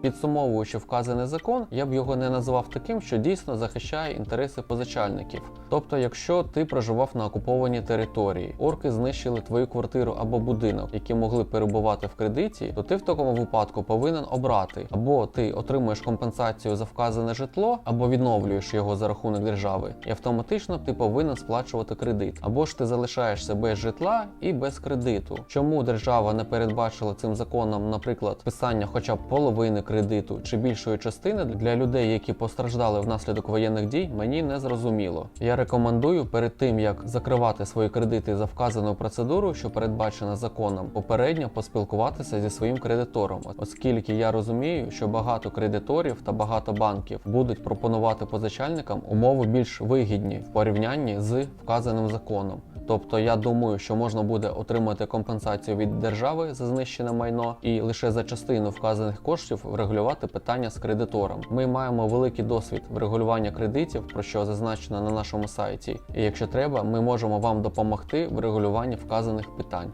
Підсумовуючи вказаний закон, я б його не називав таким, що дійсно захищає інтереси позичальників. Тобто, якщо ти проживав на окупованій території, орки знищили твою квартиру або будинок, які могли перебувати в кредиті, то ти в такому випадку повинен обрати або ти отримуєш компенсацію за вказане житло, або відновлюєш його за рахунок держави, і автоматично ти повинен сплачувати кредит, або ж ти залишаєшся без житла і без кредиту. Чому держава не передбачила цим законом, наприклад, писання хоча б половини кредиту чи більшої частини для людей, які постраждали внаслідок воєнних дій, мені не зрозуміло. Я рекомендую перед тим як закривати свої кредити за вказану процедуру, що передбачена законом, попередньо поспілкуватися зі своїм кредитором, оскільки я розумію, що багато кредиторів та багато банків будуть пропонувати позичальникам умови більш вигідні в порівнянні з вказаним законом. Тобто я думаю, що можна буде отримати компенсацію від держави за знищене майно і лише за частину вказаних коштів врегулювати питання з кредитором. Ми маємо великий досвід врегулювання кредитів, про що зазначено на нашому сайті. І якщо треба, ми можемо вам допомогти в регулюванні вказаних питань.